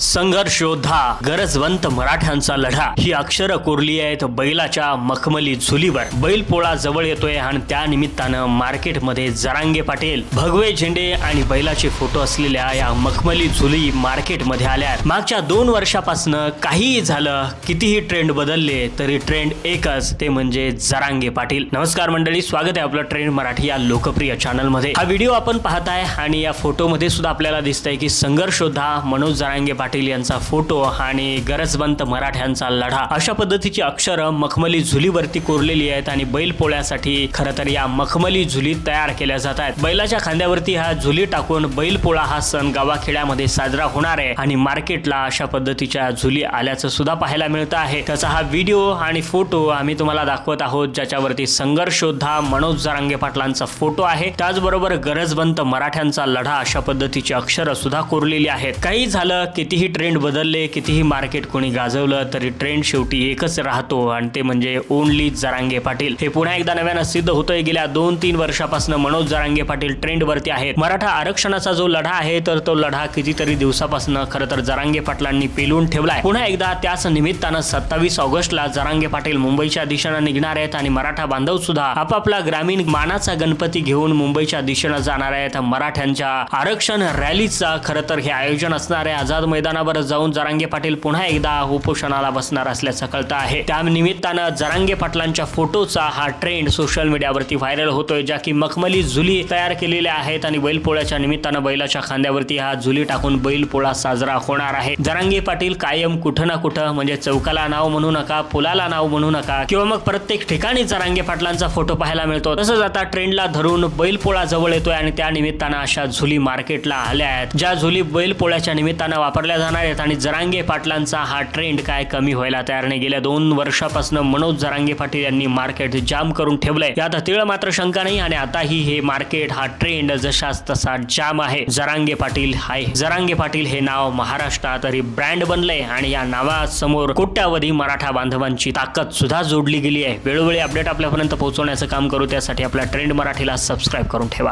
संघर्ष योद्धा गरजवंत मराठ्यांचा लढा. ही अक्षर कोरली आहेत बैलाच्या मखमली झुलीवर. बैल पोळा जवळ येतोय आणि त्या निमित्तानं मार्केटमध्ये जरांगे पाटील भगवे झेंडे आणि बैलाचे फोटो असलेल्या या मखमली झुली मार्केटमध्ये आल्या आहेत. मागच्या दोन वर्षापासून काहीही झालं कितीही ट्रेंड बदलले तरी ट्रेंड एकच ते म्हणजे जरांगे पाटील. नमस्कार मंडळी स्वागत आहे आपलं ट्रेंड मराठी या लोकप्रिय चॅनलमध्ये हा व्हिडिओ आपण पाहताय आणि या फोटोमध्ये सुद्धा आपल्याला दिसतंय की संघर्षोद्धा मनोज जरांगे पाटील पाटील यांचा फोटो आणि गरजवंत मराठ्यांचा लढा. अशा पद्धतीची अक्षरं मखमली झुलीवरती कोरलेली आहेत आणि बैल पोळ्यासाठी खरं तर या मखमली झुली तयार केल्या जात आहेत. बैलाच्या खांद्यावरती हा झुली टाकून बैल पोळा हा सण गावाखेड्यामध्ये साजरा होणार आहे आणि मार्केटला अशा पद्धतीच्या झुली आल्याचं सुद्धा पाहायला मिळतं आहे. त्याचा हा व्हिडिओ आणि फोटो आम्ही तुम्हाला दाखवत आहोत ज्याच्यावरती संघर्षोद्धा मनोज जरांगे पाटलांचा फोटो आहे. त्याचबरोबर गरजवंत मराठ्यांचा लढा अशा पद्धतीची अक्षरं सुद्धा कोरलेली आहेत. काही झालं कितीही ट्रेंड बदलले कितीही मार्केट कोणी गाजवलं तरी ट्रेंड शेवटी एकच राहतो. आणि ते म्हणजे ओनली जरांगे पाटील. हे पुन्हा एकदा नव्यानं सिद्ध होतोय. गेल्या दोन तीन वर्षापासून मनोज जरांगे पाटील ट्रेंड वरती आहेत. मराठा आरक्षणाचा जो लढा आहे तर तो लढा कितीतरी दिवसापासून खरं तर जरांगे पाटलांनी पेलून ठेवलाय. पुन्हा एकदा त्याच निमित्तानं सत्तावीस ऑगस्टला जरांगे पाटील मुंबईच्या दिशेनं निघणार आहेत आणि मराठा बांधव सुद्धा आपापला ग्रामीण मानाचा गणपती घेऊन मुंबईच्या दिशेनं जाणार आहेत. मराठ्यांच्या आरक्षण रॅलीचा खरं तर हे आयोजन असणार आहे. आझाद मैदानावर जाऊन जरांगे पाटील पुन्हा एकदा उपोषणाला बसणार असल्याचं कळतं आहे. त्या निमित्तानं जरांगे पाटलांच्या फोटोचा हा ट्रेंड सोशल मीडियावरती व्हायरल होतोय ज्या की मखमली झुली तयार केलेल्या आहेत आणि बैलपोळ्याच्या निमित्तानं बैलाच्या खांद्यावरती हा झुली टाकून बैलपोळा साजरा होणार आहे. जरांगे पाटील कायम कुठं ना कुठं म्हणजे चौकाला नाव म्हणू नका पुलाला नाव म्हणू नका किंवा मग प्रत्येक ठिकाणी जरांगे पाटलांचा फोटो पाहायला मिळतो. तसंच आता ट्रेंडला धरून बैलपोळा जवळ येतोय आणि त्या निमित्तानं अशा झुली मार्केटला आल्या आहेत. ज्या झुली बैलपोळ्याच्या निमित्तानं वापरल्या जाणार आहेत आणि जरांगे पाटलांचा हा ट्रेंड काय कमी व्हायला तयार नाही. गेल्या दोन वर्षापासून मनोज जरांगे पाटील यांनी मार्केट जाम करून ठेवलंय. यात तिळ मात्र शंका नाही आणि आताही हे मार्केट हा ट्रेंड जशाच तसा जाम आहे. जरांगे पाटील हाय. जरांगे पाटील हे नाव महाराष्ट्रात तरी ब्रँड बनलंय आणि या नावासमोर कोट्यावधी मराठा बांधवांची ताकद सुद्धा जोडली गेली आहे. वेळोवेळी अपडेट आपल्यापर्यंत पोहोचवण्याचं काम करू. त्यासाठी आपल्या ट्रेंड मराठीला सबस्क्राईब करून ठेवा.